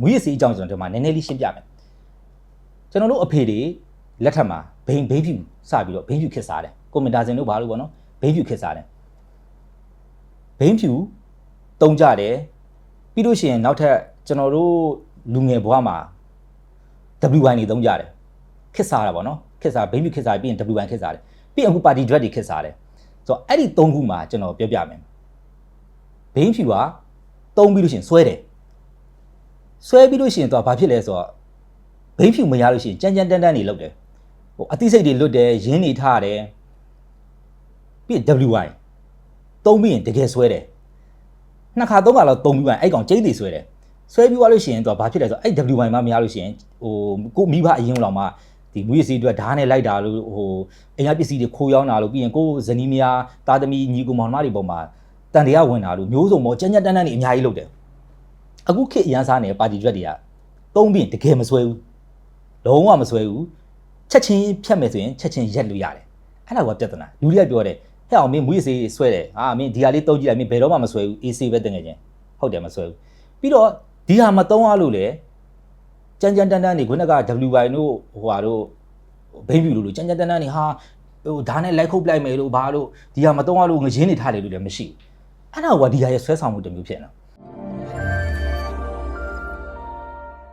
မူရစီအကြောင်းကျွန်တော်ဒီမှာနည်းနည်းလေးရှင်းပြမယ်ကျွန်တော်တို့အဖေတွေလက်ထက်မှာဘိန်းဘိန်းဖြူစပြီးတော့ဘိန်းဖြူခစ်စားတယ်ကွန်မန်တာစင်တို့ဘာလို့ပေါ့နော်ဘိန်းဖြူခစ်စားတယ်ဘိန်းဖြူတုံကြတယ်ပြီးလို့ရှိရင်နောက်ထပ်ကျွန်တော်တို့လူငယ်ဘဝမှာ WY နေတုံးကြတယ်ခစ်စားတာပေါ့နော်ခစ်စားဘိန်းဖြူခစ်စားပြီးရင် WY ခစ်စားတယ်ပြီးရင်အခုပါတီ dress တွေခစ်စားတယ်ဆိုတော့အဲ့ဒီ၃ခုမှာကျွန်တော်ပြောပြမယ်ဘိန်းဖြူကတုံးပြီးလို့ရှိရင်ဆွဲတယ် ဆွဲပြီးလို့ရှိရင်တော့ဘာဖြစ်လဲဆိုတော့ဘိန်းဖြူမရလို့ရှိရင်ကြမ်းကြမ်းတန်းတန်းနေလောက်တယ်ဟိုအသိစိတ်တွေလွတ်တယ်ရင်းနေထားတယ်ပြီးရင် WY သုံးပြီးရင်တကယ်ဆွဲတယ်နှစ်ခါသုံးခါလောက်သုံးပြီးရင်အဲ့ကောင်ကျိတ်တွေဆွဲတယ်ဆွဲပြီးသွားလို့ရှိရင်တော့ဘာဖြစ်လဲဆိုတော့အဲ့ WY မှမရလို့ရှိရင်ဟိုကိုမိဘအရင်လောက်မှဒီမူရစီအတွက်ဓာတ်နဲ့လိုက်တာလို့ဟိုအင်အားပစ္စည်းတွေခိုးရောက်တာလို့ပြီးရင်ကိုဇနီးမယားသားသမီးညီကောင်မောင်နှမတွေပေါ်မှာတန်တရားဝင်တာလို့မျိုးစုံပေါ်ကြမ်းကြမ်းတန်းတန်းနေအများကြီးလုပ်တယ် အခုခေတ်အရန်စားနေတဲ့ပါတီရွက်တွေကသုံးပြီးရင်တကယ်မဆွဲဘူးလုံးဝမဆွဲဘူးချက်ချင်းဖြတ်မယ်ဆိုရင်ချက်ချင်းရက်လို့ရတယ်အဲ့ဒါကပြဿနာလူတွေကပြောတယ်ဟဲ့အောင်မင်းမွေးစေးဆွဲတယ်အာမင်းဒီဟာလေးတုံးကြည့်လိုက်မင်းဘယ်တော့မှမဆွဲဘူး AC ပဲတင်ငယ်ချင်းဟုတ်တယ်မဆွဲဘူးပြီးတော့ဒီဟာမတုံးရလို့လေကြမ်းကြမ်းတန်းတန်းနေခုနက WY တို့ဟိုဟာတို့ဘိန်းဖြူလို့လို့ကြမ်းကြမ်းတန်းတန်းနေဟာဟိုဒါနဲ့လိုက်ခုတ်ပလိုက်မယ်လို့ဘာလို့ဒီဟာမတုံးရလို့ငရင်းနေထားတယ်လို့လည်းမရှိဘူးအဲ့ဒါကဒီဟာရဲ့ဆွဲဆောင်မှုတစ်မျိုးဖြစ်နေ